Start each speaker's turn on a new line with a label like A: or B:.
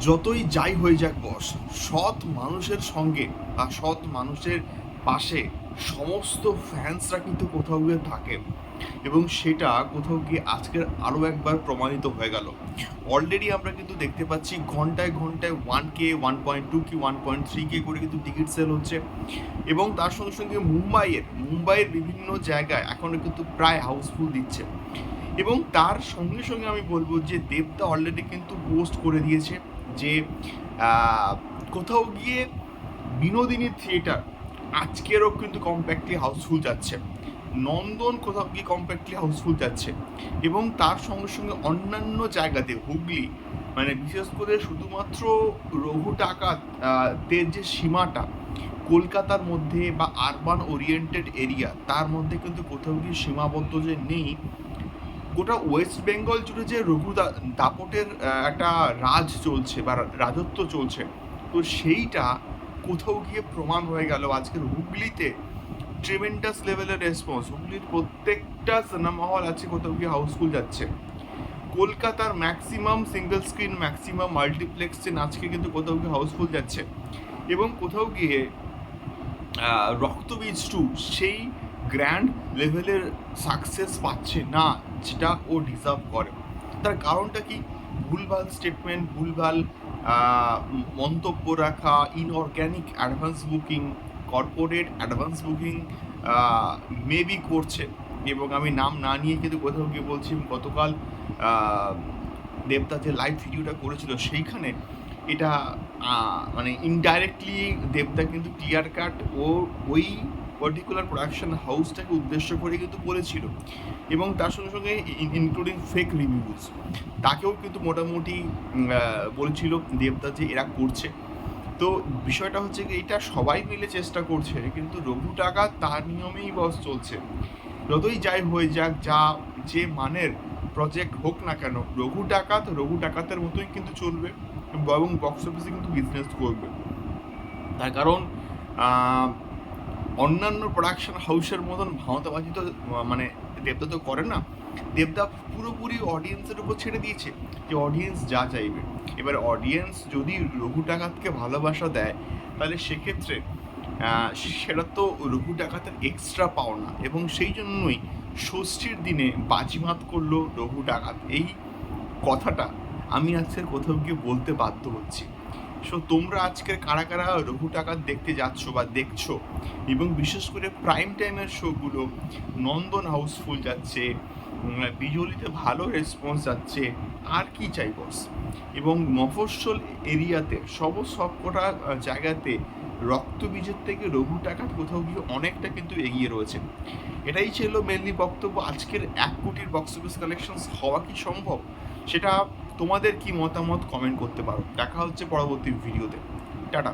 A: যতই যাই হয়ে যাক বস, সৎ মানুষের সঙ্গে বা সৎ মানুষের পাশে সমস্ত ফ্যান্সরা কিন্তু কোথাও গিয়ে থাকে। এবং সেটা কোথাও গিয়ে আজকের আরও একবার প্রমাণিত হয়ে গেল। অলরেডি আমরা কিন্তু দেখতে পাচ্ছি ঘন্টায় ঘন্টায় one K one point two কি ওয়ান পয়েন্ট থ্রি কে করে কিন্তু টিকিট সেল হচ্ছে। এবং তার সঙ্গে সঙ্গে মুম্বাইয়ের মুম্বাইয়ের বিভিন্ন জায়গায় এখনও কিন্তু প্রায় হাউসফুল দিচ্ছে। এবং তার সঙ্গে সঙ্গে আমি বলব যে দেবদা অলরেডি কিন্তু পোস্ট করে দিয়েছে। যে কোথাও গিয়ে বিনোদিনী থিয়েটার, আজকেরও কিন্তু কম্প্যাক্টলি হাউসফুল যাচ্ছে। নন্দন কোথাও গিয়ে কম্প্যাক্টলি হাউসফুল যাচ্ছে এবং তার সঙ্গে সঙ্গে অন্যান্য জায়গাতে হুগলি মানে বিশেষ করে শুধুমাত্র রঘু টাকা দের যে সীমাটা, কলকাতার মধ্যে বা আরবান ওরিয়েন্টেড এরিয়া তার মধ্যে কিন্তু কোথাও গিয়ে সীমাবদ্ধ যে নেই গোটা ওয়েস্ট বেঙ্গল জুড়ে যে রঘু দাপটের একটা রাজ চলছে বা রাজত্ব চলছে, তো সেইটা কোথাও গিয়ে প্রমাণ হয়ে গেল। আজকের হুগলিতে ট্রিমেন্টাস লেভেলের রেসপন্স হুগলির প্রত্যেকটা সিনেমা হল আছে কোথাও গিয়ে হাউসফুল যাচ্ছে। কলকাতার maximum single screen maximum multiplex আজকে কিন্তু কোথাও গিয়ে হাউসফুল যাচ্ছে। এবং কোথাও গিয়ে রক্তবীজ টু সেই গ্র্যান্ড লেভেলের সাকসেস পাচ্ছে না, যেটা ও ডিজার্ভ করে। তার কারণটা কি? ভুলভাল স্টেটমেন্ট ভুলভাল মন্তব্য রাখা inorganic advance booking corporate advance booking maybe করছে। এবং আমি নাম না নিয়ে কিন্তু কোথাও গিয়ে বলছি, গতকাল দেবদা যে লাইভ ভিডিওটা করেছিল, সেইখানে এটা মানে ইনডাইরেক্টলি দেবদা কিন্তু ক্লিয়ার কাট ও ওই পার্টিকুলার প্রোডাকশন হাউসটাকে উদ্দেশ্য করে কিন্তু বলেছিল এবং তার সঙ্গে সঙ্গে ইনক্লুডিং ফেক রিভিউজ তাকেও কিন্তু মোটামুটি বলেছিল দেবদা যে এরা করছে। তো বিষয়টা হচ্ছে কি, এটা সবাই মিলে চেষ্টা করছে, কিন্তু রঘু টাকা তার নিয়মেই বস চলছে। যতই যাই হয়ে যাক, যা যে মানের প্রজেক্ট হোক না কেন, রঘু ডাকাত রঘু ডাকাতের মতোই কিন্তু চলবে এবং বক্স অফিসে কিন্তু বিজনেস করবে। তার কারণ অন্যান্য প্রোডাকশন হাউসের মতন ভাওতাবাজি তো মানে দেবদা তো করে না, দেবদা পুরোপুরি অডিয়েন্সের উপর ছেড়ে দিয়েছে যে অডিয়েন্স যা চাইবে। এবার অডিয়েন্স যদি রঘু ডাকাতকে ভালোবাসা দেয়, তাহলে সেক্ষেত্রে সেটা তো রঘু ডাকাতের এক্সট্রা পাওনা এবং সেই জন্যই ষষ্ঠীর দিনে বাজিমাত করল রঘু ডাকাত এই কথাটা আমি আজকের কোথাও গিয়ে বলতে বাধ্য হচ্ছি। সো তোমরা আজকের কারা কারা রঘু টাকাত দেখতে যাচ্ছ বা দেখছ, এবং বিশেষ করে প্রাইম টাইমের শোগুলো নন্দন হাউসফুল যাচ্ছে বিজলিতে ভালো রেসপন্স যাচ্ছে, আর কি চাই বস এবং মফস্বল এরিয়াতে সব সবকটা জায়গাতে রক্তবীজের থেকে রঘু টাকাত কোথাও গিয়ে অনেকটা কিন্তু এগিয়ে রয়েছে। এটাই ছিল মেনলি বক্তব্য। আজকের এক কোটির বক্স অফিস কালেকশনস হওয়া কি সম্ভব? সেটা তোমাদের কি মতামত কমেন্ট করতে পারো। দেখা হচ্ছে পরবর্তী ভিডিওতে টাটা।